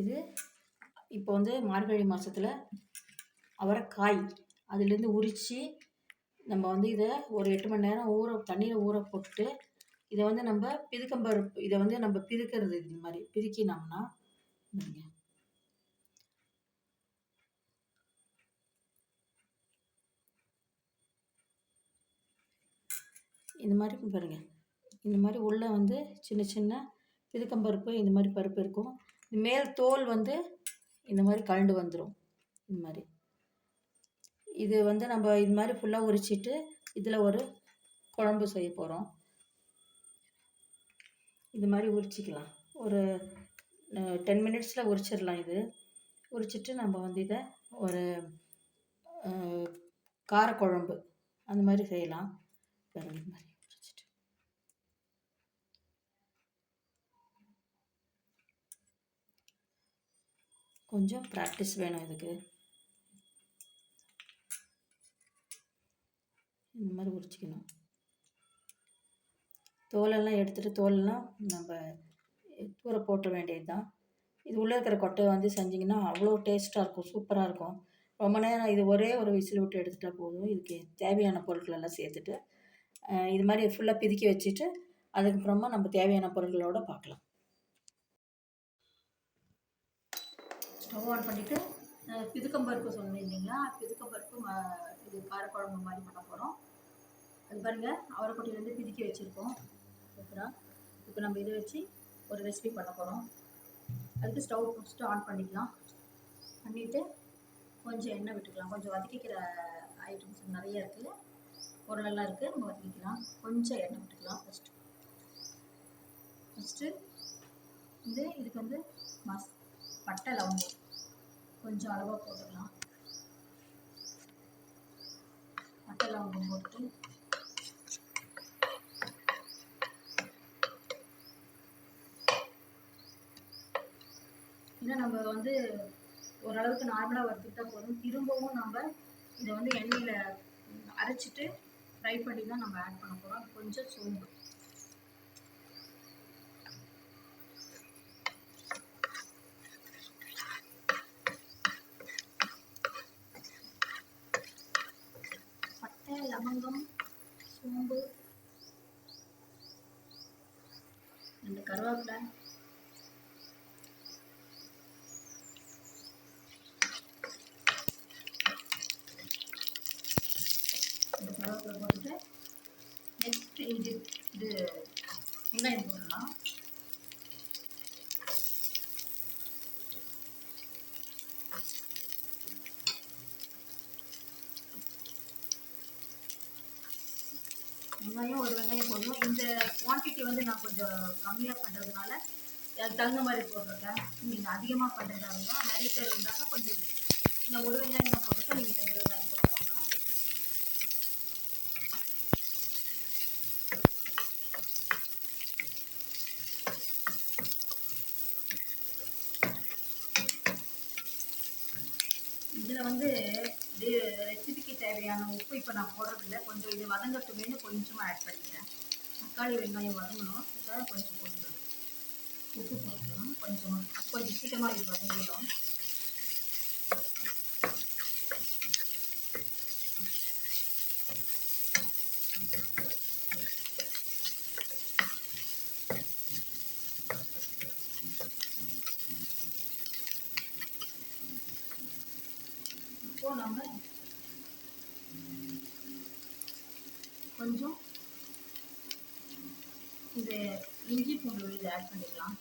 இது இப்போ வந்து மார்கழி மாதத்தில் அவரைக்காய் அதுலேருந்து உரித்து நம்ம வந்து இதை ஒரு எட்டு மணி நேரம் ஊற தண்ணியில் ஊற போட்டு இதை வந்து நம்ம பிதுக்கம்பருப்பு இதை வந்து நம்ம பிதுக்கிறது இந்த மாதிரி பிதுக்கினோம்னா இந்த மாதிரி பாருங்க. இந்த மாதிரி உள்ளே வந்து சின்ன சின்ன பிதுக்கம்பருப்பு இந்த மாதிரி பருப்பு இருக்கும். மேல் தோல் வந்து இந்த மாதிரி கழண்டு வந்துடும் இந்த மாதிரி. இது வந்து நம்ம இது மாதிரி ஃபுல்லாக உரிச்சிட்டு இதில் ஒரு குழம்பு செய்ய போகிறோம் இது மாதிரி உரிச்சிக்கலாம். ஒரு டென் மினிட்ஸில் உரிச்சிடலாம் இது. உரிச்சிட்டு நம்ம வந்து இதை ஒரு காரக்குழம்பு அந்த மாதிரி செய்யலாம். பாருங்க மாதிரி உரிச்சிட்டு கொஞ்சம் ப்ராக்டிஸ் வேணும் இதுக்கு. இந்த மாதிரி உரிச்சிக்கணும். தோலெல்லாம் எடுத்துகிட்டு தோலெல்லாம் நம்ம தூர போட்ட வேண்டியது தான் இது உள்ளே இருக்கிற கொட்டையை வந்து செஞ்சிங்கன்னா அவ்வளோ டேஸ்ட்டாக இருக்கும் சூப்பராக இருக்கும். ரொம்ப நேரம் இது ஒரே ஒரு விசில் விட்டு எடுத்துட்டால் போதும். இதுக்கு தேவையான பொருட்கள் எல்லாம் சேர்த்துட்டு இது மாதிரி ஃபுல்லாக பிதுக்கி வச்சுட்டு அதுக்கப்புறமா நம்ம தேவையான பொருட்களோடு பார்க்கலாம். ஸ்டவ் ஆன் பண்ணிவிட்டு பிதுக்கம்பருப்பு சொன்னேன் இல்லைங்களா? பிதுக்கம்பருப்பு இது காரக்குழம்பு மாதிரி பண்ண போகிறோம் அது பாருங்கள் அவரைக்கொட்டையிலேருந்து பிதுக்கி வச்சுருக்கோம். சூப்பராக இப்போ நம்ம இதை வச்சு ஒரு ரெசிபி பண்ண போகிறோம் அதுக்கு ஸ்டவ் ஃபஸ்ட்டு ஆன் பண்ணிக்கலாம். பண்ணிவிட்டு கொஞ்சம் எண்ணெய் விட்டுக்கலாம். கொஞ்சம் வதக்கிக்கிற ஐட்டம்ஸ் நிறைய இருக்குது பொருளெல்லாம் இருக்குது நம்ம வதக்கிக்கலாம். கொஞ்சம் எண்ணெய் விட்டுக்கலாம் ஃபஸ்ட்டு ஃபஸ்ட்டு வந்து இதுக்கு வந்து மஸ் பட்டை லவங்கம். கொஞ்சம் அளவாக போட்டுக்கலாம். மட்டை லவங்கம் போட்டு இன்னும் நம்ம வந்து ஓரளவுக்கு நார்மலாக வறுத்துக்கிட்டா போதும். திரும்பவும் நம்ம இதை வந்து எண்ணெயில் அரைச்சிட்டு ஃப்ரை பண்ணி தான் நம்ம ஆட் பண்ண போகிறோம் கொஞ்சம் சோம்பு. லவங்கம் சோம்பு ரெண்டு கருவேப்பிலை. கருவேப்பிலை போட்டுட்டு நெக்ஸ்ட் இது இது வெங்காயம் போடலாம் வெங்காயம் ஒரு வெங்காயம் போடணும். இந்த குவான்டிட்டி வந்து நான் கொஞ்சம் கம்மியாக பண்ணுறதுனால அதுக்கு தகுந்த மாதிரி போட்டிருக்கேன். நீங்கள் அதிகமாக பண்ணுறதா இருந்தால் நிறைய பேர் இருந்தாக்கா கொஞ்சம் நான் ஒரு வெங்காயம் தான் போட்டிருக்கேன் நீங்கள் ரெண்டு வெங்காயம் போட்டுக்கோங்க. இதில் வந்து இது ரெசிபிக்கு தேவையான உப்பு இப்போ நான் போடுறதில்ல. கொஞ்சம் இது வதங்கட்டுமேனு கொஞ்சமாக ஆட் பண்ணிக்கிறேன். தக்காளி வெங்காயம் வதங்கணும். இதுக்காக கொஞ்சம் போட்டுக்கணும். உப்பு போட்டுக்கணும். கொஞ்சமாக கொஞ்சம் சீக்கிரமாக இது வதங்கிடும். இப்போ நம்ம கொஞ்சம் இது இஞ்சி பூண்டு விழுது ஆட் பண்ணிக்கலாம்.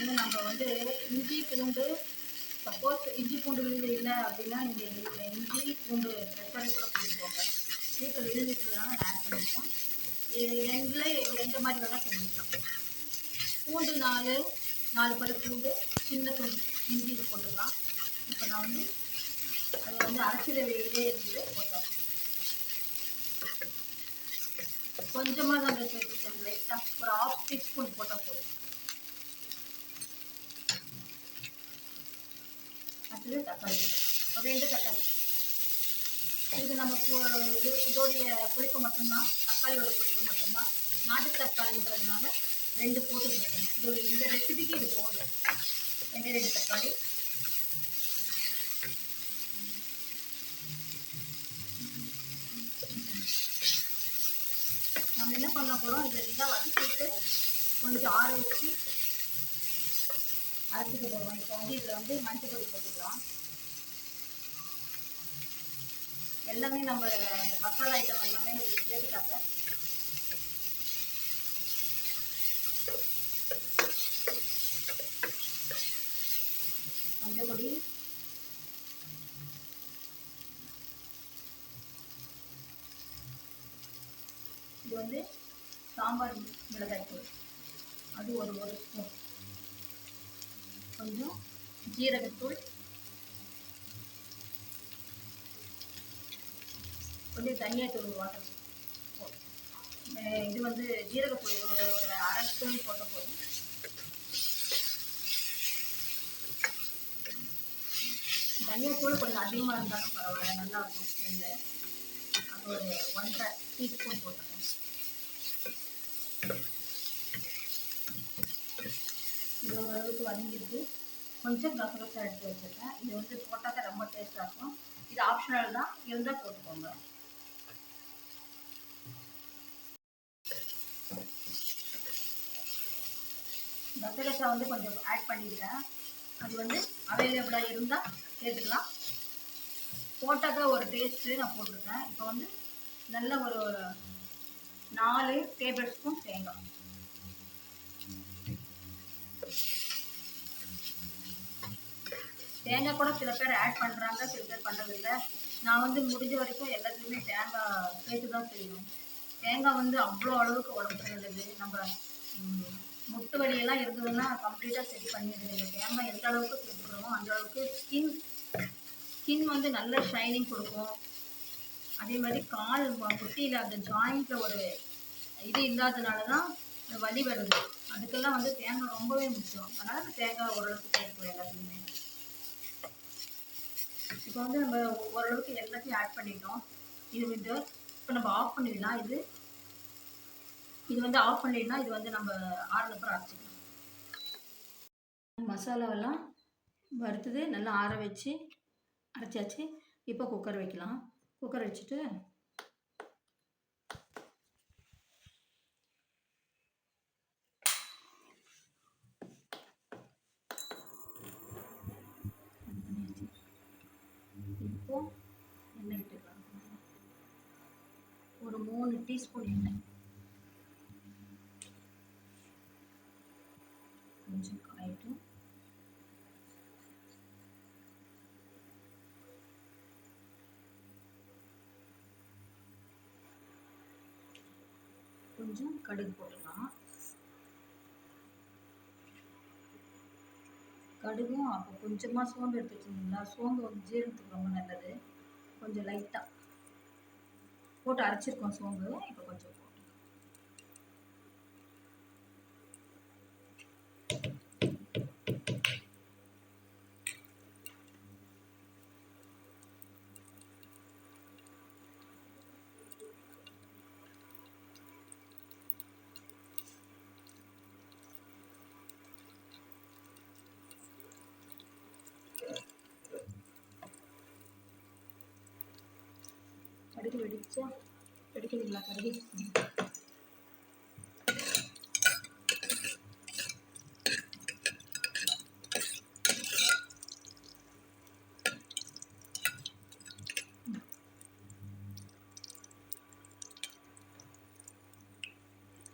ஏன்னா நம்ம வந்து இஞ்சி பூண்டு சப்போஸ் இஞ்சி பூண்டு விழுது இல்லை அப்படின்னா நீங்கள் இஞ்சி பூண்டு பெப்பரை கூட போட்டுக்கோங்க. வீட்டில் விழுது இருக்கிறதுனால ஆட் பண்ணிக்கலாம். இது ரெண்டில் எந்த மாதிரி வேணால் செஞ்சுக்கலாம் பூண்டு நாலு நாலு பல் பூண்டு சின்ன துண்டு இஞ்சி போட்டுக்கலாம். இப்போ நான் வந்து அது வந்து அரைச்சிட வேண்டியதே இருந்தது போட்டாச்சு கொஞ்சமாக தான் சேர்த்துக்கேன் லைட்டாக ஒரு ஆஃப் டீஸ்பூன் போட்டால் போதும். அடுத்தது தக்காளி ஒரு ரெண்டு தக்காளி. இது நம்ம இதோடைய புளிப்பு மட்டும்தான் தக்காளியோட புளிப்பு மட்டும்தான். நாட்டு தக்காளின்றதுனால ரெண்டு போட்டுருக்கேன் இது இந்த ரெசிபிக்கு இது போதும். ரெண்டு ரெண்டு தக்காளி. நம்ம என்ன பண்ண போகிறோம் இதை நல்லா வதக்கிட்டு கொஞ்சம் ஆற வச்சு அரைச்சிட்டு போடுவோம் இப்போ வந்து இதில் வந்து மஞ்சள் பொடி போட்டுக்கலாம். எல்லாமே நம்ம இந்த மசாலா ஐட்டம் எல்லாமே இது மஞ்சப்பொடி மஞ்சள் பொடி இது வந்து சாம்பார் மிளகாய் தூள் அது ஒரு ஒரு ஸ்பூன் கொஞ்சம் ஜீரகத்தூள். கொஞ்சம் தனியாத்தூள் வாட்டர். இது வந்து ஜீரகத்தூள் ஒரு ஒரு அரை ஸ்பூன் போட்ட போதும். தனியாத்தூள் கொஞ்சம் அதிகமாக இருந்தாலும் பரவாயில்ல நல்லா இருக்கும் ஸ்மெல்லு அது ஒரு ஒன்றரை டீஸ்பூன் போட்டுருக்கேன் இது ஓரளவுக்கு வதங்கிட்டு கொஞ்சம் கசகசம் எடுத்து வச்சுருக்கேன். இது வந்து போட்டாக்க ரொம்ப டேஸ்ட்டாக இருக்கும். இது ஆப்ஷனல் தான். இருந்தால் போட்டுக்கோங்க. கசகசா வந்து கொஞ்சம் ஆட் பண்ணியிருக்கேன் அது வந்து அவைலபிளாக இருந்தால் சேர்த்துக்கலாம். போட்டாக்க ஒரு டேஸ்ட்டு நான் போட்டிருக்கேன். இப்போ வந்து நல்ல ஒரு நாலு டேபிள் ஸ்பூன் தேங்காய். தேங்காய் கூட சில பேர் ஆட் பண்ணுறாங்க சில பேர் பண்ணுறதில்ல நான் வந்து முடிஞ்ச வரைக்கும் எல்லாத்துலேயுமே தேங்காய் சேர்த்து தான் செய்யணும். தேங்காய் வந்து அவ்வளோ அளவுக்கு உடம்புக்கு நல்லது நம்ம முட்டு வலியெல்லாம் இருந்ததுன்னா கம்ப்ளீட்டாக சரி பண்ணிடுது இந்த தேங்காய் எந்த அளவுக்கு சேர்த்துக்கிறோமோ அந்த அளவுக்கு ஸ்கின் ஸ்கின் வந்து நல்ல ஷைனிங் கொடுக்கும். அதே மாதிரி கால் குட்டியில் அந்த ஜாயிண்ட்டில் ஒரு இது இல்லாதனால தான் வலி வருது. அதுக்கெல்லாம் வந்து தேங்காய் ரொம்பவே முக்கியம். அதனால் தேங்காய் ஓரளவுக்கு சேர்க்கலாம் எல்லாத்துலேயுமே. இப்போ வந்து நம்ம ஓரளவுக்கு எல்லாத்தையும் ஆட் பண்ணிட்டோம். இது வந்து இப்போ நம்ம ஆஃப் பண்ணிடலாம். இது இது வந்து ஆஃப் பண்ணிடலாம் இது வந்து நம்ம ஆறுனப்புறம் அரைச்சிக்கலாம். மசாலாவெல்லாம் வறுத்தது நல்லா ஆற வச்சு அரைச்சாச்சு. இப்போ குக்கர் வைக்கலாம். குக்கர் வச்சுட்டு இப்போ எண்ணெய் விட்டுக்கலாம் ஒரு டீஸ்பூன் எண்ணெய் கொஞ்சம் காயட்டும் கொஞ்சம் கடுகு போட்டுக்கலாம். கடுகும் அப்போ கொஞ்சமாக சோம்பு எடுத்து வச்சுருந்தீங்களா சோம்பு வந்து ஜீரணத்துக்கு ரொம்ப நல்லது. கொஞ்சம் லைட்டாக போட்டு அரைச்சிருக்கோம் சோம்பு. இப்போ கொஞ்சம் போட்டு கடுகு வெடிச்சா வெடிக்குதுங்களா கடுகு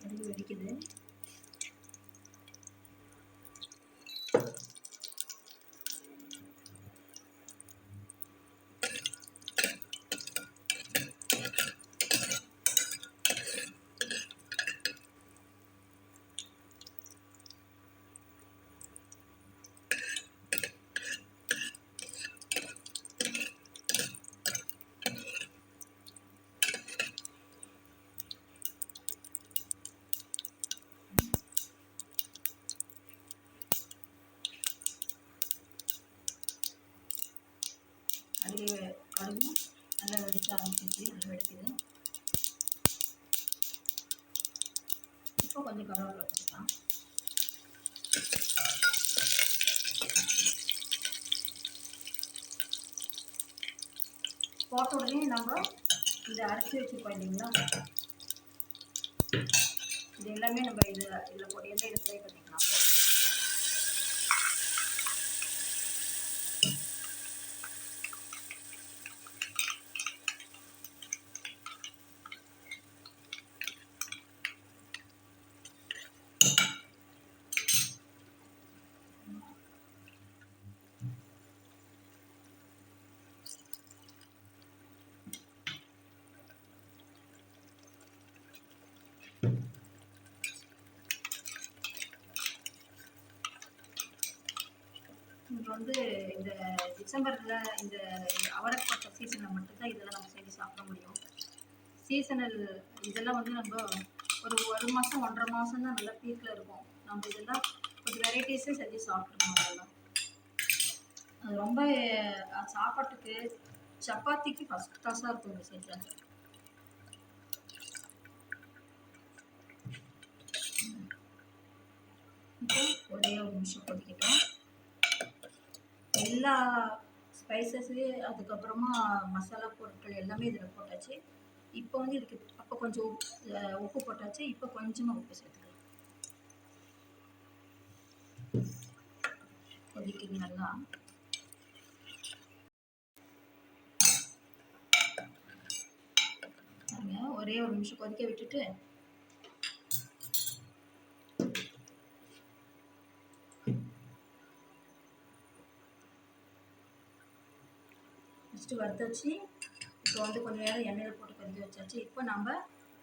கடுகு போட்ட உடனே நம்ம இதை அரைச்சி வச்சுருக்கோம் இல்லைங்களா? இது எல்லாமே நம்ம இதில் இதில் போட்டு எல்லாம் இதை ஃப்ரை பண்ணிக்கலாம். வந்து இந்த டிசம்பரில் இந்த அவரைப்பட்ட சீசனில் மட்டும்தான் இதெல்லாம் நம்ம செஞ்சு சாப்பிட முடியும். சீசனல் இதெல்லாம் வந்து நம்ம ஒரு ஒரு மாதம் ஒன்றரை மாதம் தான் நல்லா பீக்கில் இருக்கும். நம்ம இதெல்லாம் கொஞ்சம் வெரைட்டிஸே செஞ்சு சாப்பிட்ருக்கோம் அதெல்லாம் அது ரொம்ப சாப்பாட்டுக்கு சப்பாத்திக்கு ஃபஸ்ட் கிளாஸாக இருக்கும் இந்த செஞ்சாங்க ஒரே ஒரு நிமிஷம் கொதிக்கிட்டோம் எல்லா ஸ்பைசஸ்ஸு அதுக்கப்புறமா மசாலா பொருட்கள் எல்லாமே இதில் போட்டாச்சு. இப்போ வந்து இதுக்கு அப்போ கொஞ்சம் உப்பு உப்பு போட்டாச்சு. இப்போ கொஞ்சமாக உப்பு சேர்த்துக்கலாம். கொதிக்குது நல்லா. ஒரே ஒரு நிமிஷம் கொதிக்க விட்டுட்டு ஃபஸ்ட்டு வறுத்து வச்சு இப்போ வந்து கொஞ்சம் நேரம் எண்ணெயில் போட்டு கொதிக்க வச்சாச்சு. இப்போ நம்ம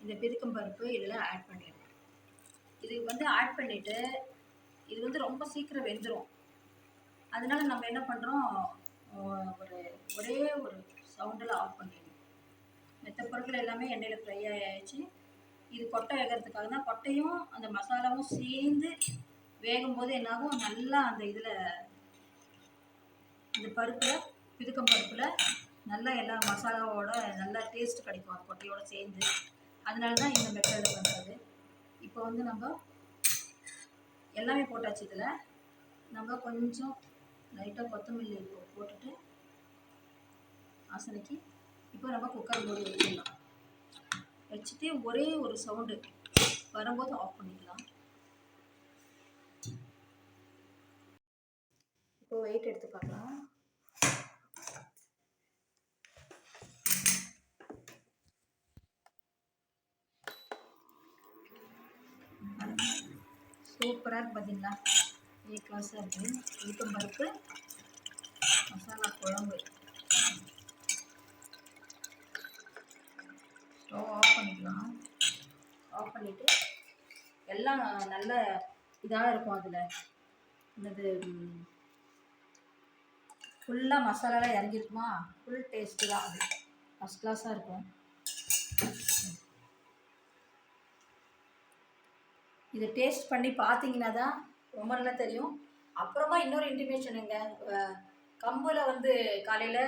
இந்த பிதுக்கம் பருப்பு இதில் ஆட் பண்ணிடுறோம் இது வந்து ஆட் பண்ணிவிட்டு இது வந்து ரொம்ப சீக்கிரம் வெந்துடும் அதனால நம்ம என்ன பண்ணுறோம் ஒரு ஒரே ஒரு சவுண்டில் ஆஃப் பண்ணிடணும். மற்ற பொருட்கள் எல்லாமே எண்ணெயில் ஃப்ரை ஆகிடுச்சு இது கொட்டை வேகிறதுக்காக தான் கொட்டையும் அந்த மசாலாவும் சேர்ந்து வேகும்போது என்னாகும்? நல்லா அந்த இதில் இந்த பருப்பில் பிதுக்கம் பருப்பில் நல்லா எல்லா மசாலாவோட நல்லா டேஸ்ட் கிடைக்கும் கொட்டையோடு சேர்ந்து. அதனால தான் இந்த மெத்தடில் பண்ணுறது இப்போ வந்து நம்ம எல்லாமே போட்டாச்சு இதில். நம்ம கொஞ்சம் லைட்டாக கொத்தமல்லி போட்டுட்டு வாசனைக்கு இப்போ நம்ம குக்கர் மூடி வச்சிடலாம். வச்சுட்டு ஒரே ஒரு சவுண்டு வரும்போது ஆஃப் பண்ணிக்கலாம். இப்போ வெயிட் எடுத்து பார்க்கலாம். சூப்பராக இருக்கு பார்த்தீங்களா ஏ கிளாஸாக இருக்குது இழுக்கும் பருப்பு மசாலா குழம்பு. ஸ்டவ் ஆஃப் பண்ணிக்கலாம். ஆஃப் பண்ணிவிட்டு எல்லாம் நல்ல இதாக இருக்கும் அதில். என்னது ஃபுல்லாக மசாலாலாம் இறங்கிருக்குமா? ஃபுல் டேஸ்ட்டு தான் அது. ஃபஸ்ட் கிளாஸாக இருக்கும். இதை டேஸ்ட் பண்ணி பார்த்தீங்கன்னா தான் ரொம்ப நல்லா தெரியும். அப்புறமா இன்னொரு இன்டிமேஷனுங்க கம்பில் வந்து காலையில்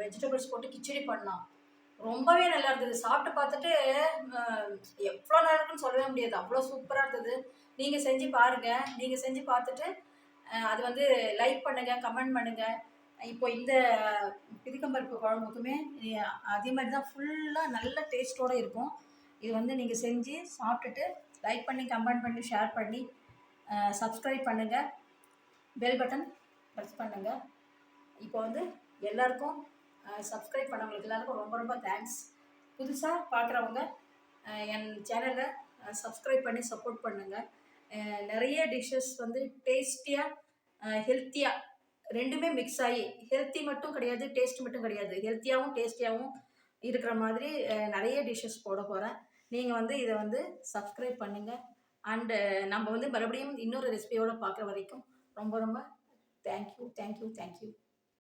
வெஜிடபிள்ஸ் போட்டு கிச்சடி பண்ணோம் ரொம்பவே நல்லா இருந்தது. சாப்பிட்டு பார்த்துட்டு எவ்வளோ நல்லா இருக்குன்னு சொல்லவே முடியாது. அவ்வளோ சூப்பராக இருந்தது. நீங்கள் செஞ்சு பாருங்கள் நீங்கள் செஞ்சு பார்த்துட்டு அது வந்து லைக் பண்ணுங்கள் கமெண்ட் பண்ணுங்கள் இப்போ இந்த பிரிக்கம்பருப்பு குழம்புக்குமே அதே மாதிரி தான் ஃபுல்லாக நல்ல டேஸ்ட்டோடு இருக்கும். இது வந்து நீங்கள் செஞ்சு சாப்பிட்டுட்டு லைக் பண்ணி கமெண்ட் பண்ணி ஷேர் பண்ணி சப்ஸ்கிரைப் பண்ணுங்கள் பெல் பட்டன் ப்ரெஸ் பண்ணுங்கள் இப்போ வந்து எல்லாருக்கும் சப்ஸ்கிரைப் பண்ணவங்களுக்கு எல்லாருக்கும் ரொம்ப ரொம்ப தேங்க்ஸ் புதுசாக பார்க்குறவங்க என் சேனலை சப்ஸ்கிரைப் பண்ணி சப்போர்ட் பண்ணுங்கள் நிறைய டிஷ்ஷஸ் வந்து டேஸ்டியாக ஹெல்த்தியாக ரெண்டுமே மிக்ஸ் ஆகி ஹெல்த்தி மட்டும் கிடையாது டேஸ்ட் மட்டும் கிடையாது. ஹெல்த்தியாகவும் டேஸ்டியாகவும் இருக்கிற மாதிரி நிறைய டிஷ்ஷஸ் போட போகிறேன் நீங்கள் வந்து இதை வந்து சப்ஸ்கிரைப் பண்ணுங்கள் அண்டு நம்ம வந்து மறுபடியும் இன்னொரு ரெசிபியோடு பார்க்குற வரைக்கும் ரொம்ப ரொம்ப தேங்க்யூ தேங்க்யூ தேங்க்யூ